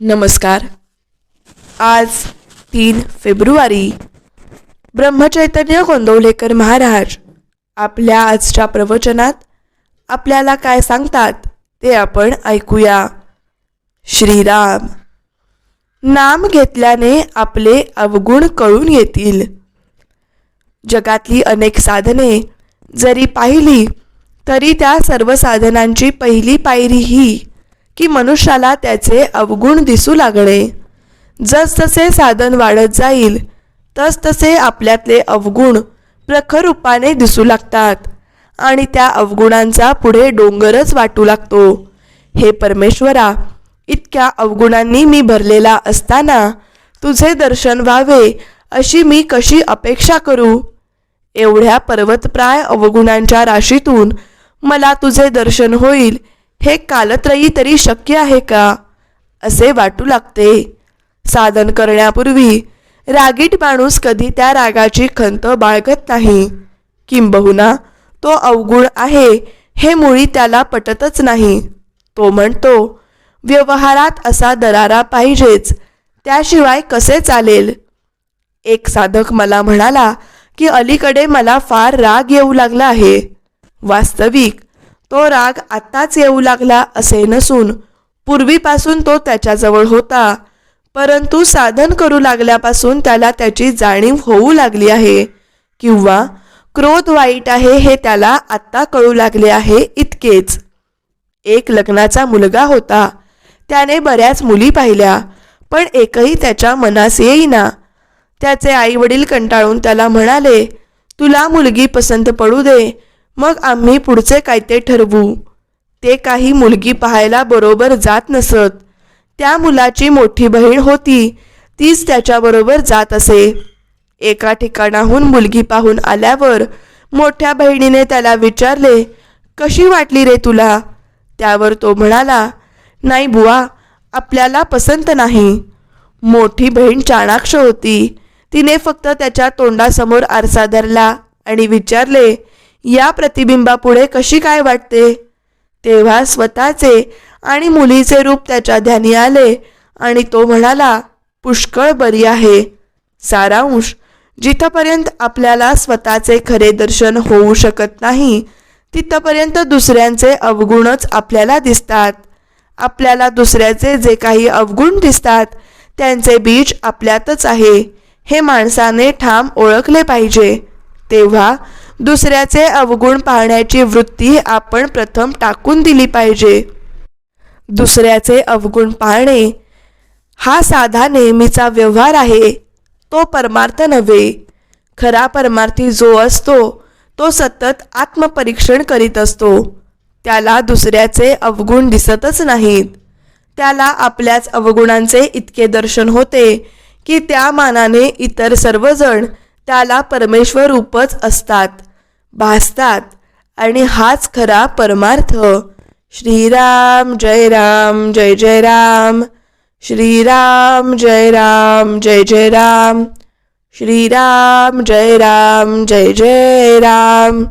नमस्कार. आज तीन फेब्रुवारी ब्रह्मचैतन्य गोंदवलेकर महाराज आपल्या आजच्या प्रवचनात आपल्याला काय सांगतात ते आपण ऐकूया. श्रीराम. नाम घेतल्याने आपले अवगुण कळून येतील. जगातली अनेक साधने जरी पाहिली तरी त्या सर्व साधनांची पहिली पायरी ही की मनुष्याला त्याचे अवगुण दिसू लागणे. जसजसे साधन वाढत जाईल तसतसे आपल्यातले अवगुण प्रखर रूपाने दिसू लागतात आणि त्या अवगुणांचा पुढे डोंगरच वाटू लागतो. हे परमेश्वरा इतक्या अवगुणांनी मी भरलेला असताना तुझे दर्शन व्हावे अशी मी कशी अपेक्षा करू? एवढ्या पर्वतप्राय अवगुणांच्या राशीतून मला तुझे दर्शन होईल हे कालत्रयी तरी शक्य आहे का? असे वाटू लागते. साधन करण्यापूर्वी रागीट माणूस कधी त्या रागाची खंत बाळगत नाही. किंबहुना तो अवगुण आहे हे मुळी त्याला पटतच नाही. तो म्हणतो व्यवहारात असा दरारा पाहिजेच त्याशिवाय कसे चालेल? एक साधक मला म्हणाला की अलीकडे मला फार राग येऊ लागला आहे. वास्तविक तो राग आत्ताच येऊ लागला असे नसून पूर्वीपासून तो त्याच्याजवळ होता. परंतु साधन करू लागल्यापासून त्याला त्याची जाणीव होऊ लागली आहे. किंवा क्रोध वाईट आहे हे त्याला आत्ता कळू लागले आहे इतकेच. एक लग्नाचा मुलगा होता. त्याने बऱ्याच मुली पाहिल्या पण एकही त्याच्या मनास येईना. त्याचे आई वडील कंटाळून त्याला म्हणाले तुला मुलगी पसंत पडू दे. मग आम्ही पुढचे काय ते ठरवू? ते काही मुलगी पाहायला बरोबर जात नसत. त्या मुलाची मोठी बहीण होती. तीच त्याच्याबरोबर जात असे. एका ठिकाणाहून मुलगी पाहून आल्यावर मोठ्या बहिणीने त्याला विचारले कशी वाटली रे तुला? त्यावर तो म्हणाला नाही बुवा आपल्याला पसंत नाही. मोठी बहीण चाणाक्ष होती. तिने फक्त त्याच्या तोंडासमोर आरसा धरला आणि विचारले या प्रतिबिंबापुढे कशी काय वाटते? तेव्हा स्वतःचे आणि मुलीचे रूप त्याच्या ध्यानी आले आणि तो म्हणाला पुष्कळ बरी आहे. सारांश जिथपर्यंत आपल्याला स्वतःचे खरे दर्शन होऊ शकत नाही तिथपर्यंत दुसऱ्यांचे अवगुणच आपल्याला दिसतात. आपल्याला दुसऱ्याचे जे काही अवगुण दिसतात त्यांचे बीज आपल्यातच आहे. हे माणसाने ठाम ओळखले पाहिजे. तेव्हा दुसऱ्याचे अवगुण पाहण्याची वृत्ती आपण प्रथम टाकून दिली पाहिजे. दुसऱ्याचे अवगुण पाहणे हा साधा नेहमीचा व्यवहार आहे. तो परमार्थ नव्हे. खरा परमार्थी जो असतो तो सतत आत्मपरीक्षण करीत असतो. त्याला दुसऱ्याचे अवगुण दिसतच नाहीत. त्याला आपल्याच अवगुणांचे इतके दर्शन होते की त्या मानाने इतर सर्वजण त्याला परमेश्वर रूपच असतात. भासतात. आणि हाच खरा परमार्थ. श्रीराम जय राम जय जय राम. श्रीराम जय राम जय जय राम. श्रीराम जय राम जय जय राम.